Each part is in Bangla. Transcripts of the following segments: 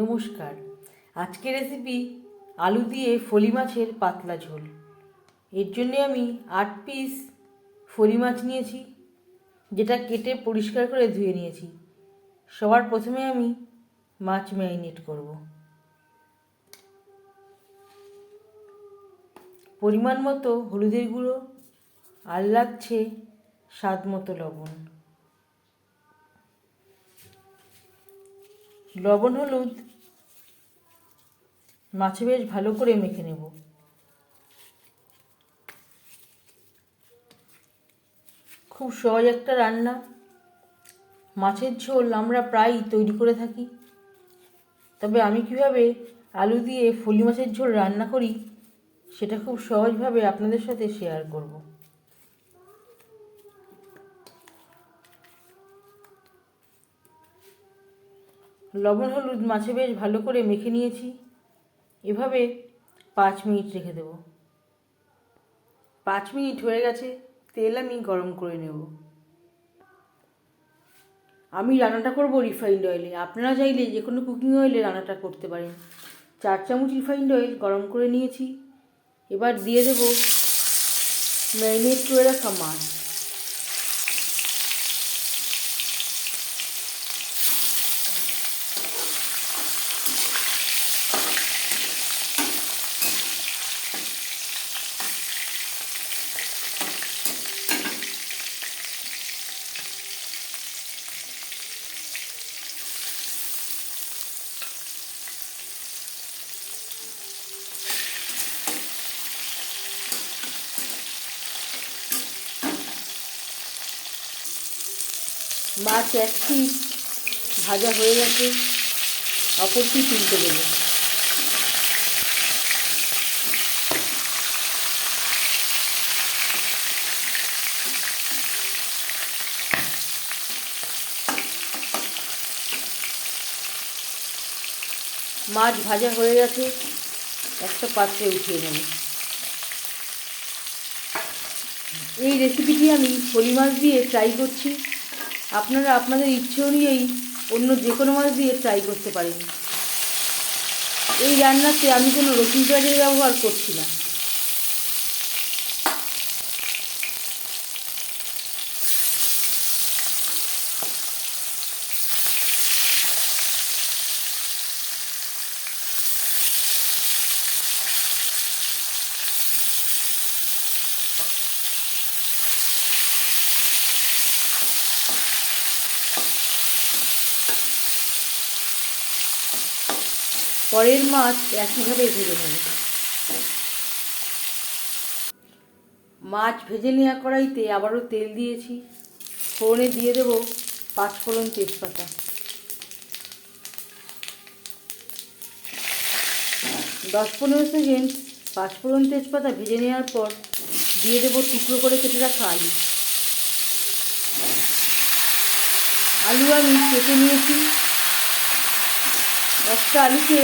নমস্কার। আজকের রেসিপি আলু দিয়ে ফলি মাছের পাতলা ঝোল। এর জন্যে আমি আট পিস ফলি মাছ নিয়েছি, যেটা কেটে পরিষ্কার করে ধুয়ে নিয়েছি। সবার প্রথমে আমি মাছ ম্যারিনেট করব। পরিমাণ মতো হলুদের গুঁড়ো আর লাগছে স্বাদ মতো লবণ। লবণ, হলুদ, মাছে বেশ ভালো করে মেখে নেব। খুব সহজ একটা রান্না। মাছের ঝোল আমরা প্রায়ই তৈরি করে থাকি। তবে আমি কীভাবে আলু দিয়ে ফলি মাছের ঝোল রান্না করি, সেটা খুব সহজভাবে আপনাদের সাথে শেয়ার করব। লবণ, হলুদ মাছে বেশ ভালো করে মেখে নিয়েছি। এভাবে পাঁচ মিনিট রেখে দেব। পাঁচ মিনিট হয়ে গেছে, তেল আমি গরম করে নেব। আমি রান্নাটা করব রিফাইন্ড অয়েলে। আপনারা চাইলে যে কোনো কুকিং অয়েলে রান্নাটা করতে পারেন। চার চামচ রিফাইন্ড অয়েল গরম করে নিয়েছি। এবার দিয়ে দেব ম্যারিনেট করে রাখা মাছ। মাছ এক পিস ভাজা হয়ে গেছে। অপর পিস উল্টে দেবো। মাছ ভাজা হয়ে গেছে। একটা পাত্রে উঠিয়ে নেব। এই রেসিপিটি আমি ফলি মাছ দিয়ে ট্রাই করছি। আপনারা আপনাদের ইচ্ছে অনুযায়ী অন্য যে কোনো মাছ দিয়ে ট্রাই করতে পারেন। এই রান্নাতে আমি কোনো রসুন পেঁয়াজের ব্যবহার করছি না। পরের মাছ একইভাবে ভেজে নেব। মাছ ভেজে নেওয়া কড়াইতে আবারও তেল দিয়েছি। ফোড়নে দিয়ে দেব পাঁচফোড়ন তেজপাতা। দশ পনেরো সেকেন্ড পাঁচফোড়ন তেজপাতা ভেজে নেওয়ার পর দিয়ে দেবো টুকরো করে কেটে রাখা আলু। আলু আমি কেটে নিয়েছি। একটা আলুকে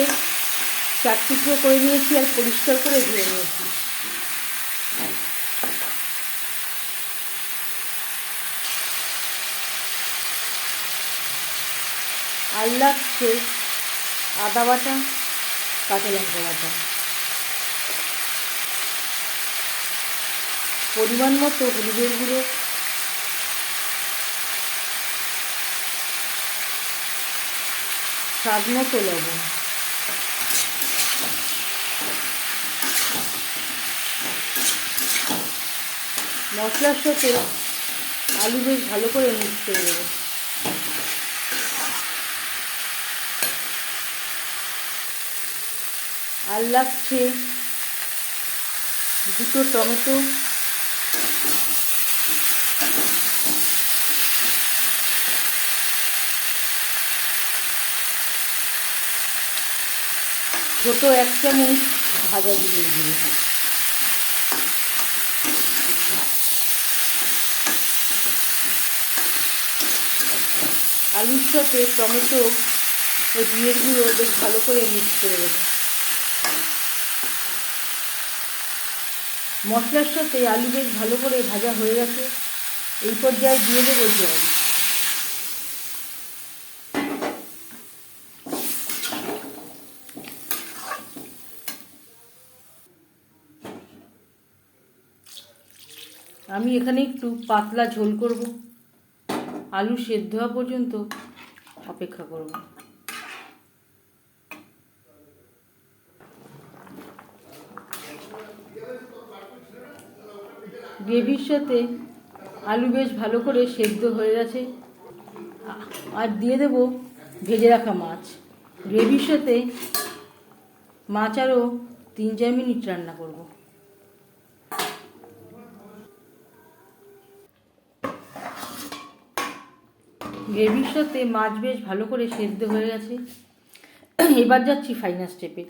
চার টুকরো করে নিয়েছি আর পরিষ্কার করে ধুয়ে নিয়েছি। আর আদা বাটা, কাঁচা লঙ্কা বাটা। পরিমাণ মতো হলুদের গুঁড়ো স্বাদ মতো লবণ মশলার সাথে আলু বেশ ভালো করে মিক্স করে দেবো আর লাগছে দুটো টমেটো। ছোট এক চামচ ভাজা দিয়ে দিই আলুর সাথে টমেটো ও জিরের গুঁড়ো বেশ ভালো করে মিক্স করে দেবো মশলার সাথে আলু বেশ ভালো করে ভাজা হয়ে গেছে। এই পর্যায়ে দিয়ে দেবো জল। এখানে একটু পাতলা ঝোল করব। আলু সেদ্ধ হওয়া পর্যন্ত অপেক্ষা করব। গ্রেভির সাথে আলু বেশ ভালো করে সেদ্ধ হয়ে গেছে। আর দিয়ে দেব ভেজে রাখা মাছ। গ্রেভির সাথে মাছ আরও তিন চার মিনিট রান্না করব। গ্রেভির সাথে মাছ বেশ ভালো করে সেদ্ধ হয়ে গেছে। এবার যাচ্ছি ফাইনাল স্টেপে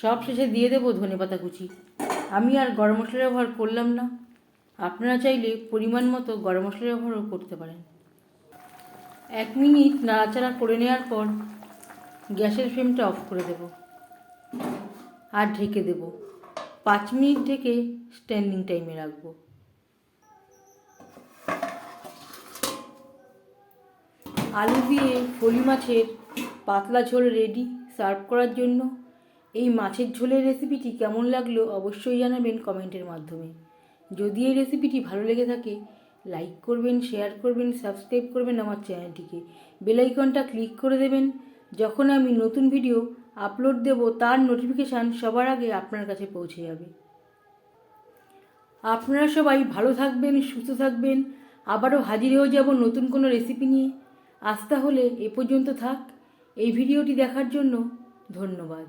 সব শেষে দিয়ে দেবো ধনেপাতা কুচি। আমি আর গরম মশলা ব্যবহার করলাম না। আপনারা চাইলে পরিমাণ মতো গরম মশলা ব্যবহারও করতে পারেন। এক মিনিট নাড়াচাড়া করে নেওয়ার পর গ্যাসের ফ্লেমটা অফ করে দেব। আর ঢেকে দেব। পাঁচ মিনিট ঢেকে স্ট্যান্ডিং টাইমে রাখব। আলু দিয়ে ফলি মাছের পাতলা ঝোল রেডি সার্ভ করার জন্য। এই মাছের ঝোলের রেসিপিটি কেমন লাগল অবশ্যই জানাবেন কমেন্টের মাধ্যমে। যদি এই রেসিপিটি ভালো লেগে থাকে লাইক করবেন শেয়ার করবেন সাবস্ক্রাইব করবেন আমার চ্যানেলটিকে বেলাইকনটা ক্লিক করে দেবেন। যখন আমি নতুন ভিডিও আপলোড দেব, তার নোটিফিকেশান সবার আগে আপনার কাছে পৌঁছে যাবে। আপনারা সবাই ভালো থাকবেন, সুস্থ থাকবেন। আবারও হাজির হয়ে যাব নতুন কোনো রেসিপি নিয়ে। আজ তাহলে এ পর্যন্ত থাক। এই ভিডিওটি দেখার জন্য ধন্যবাদ।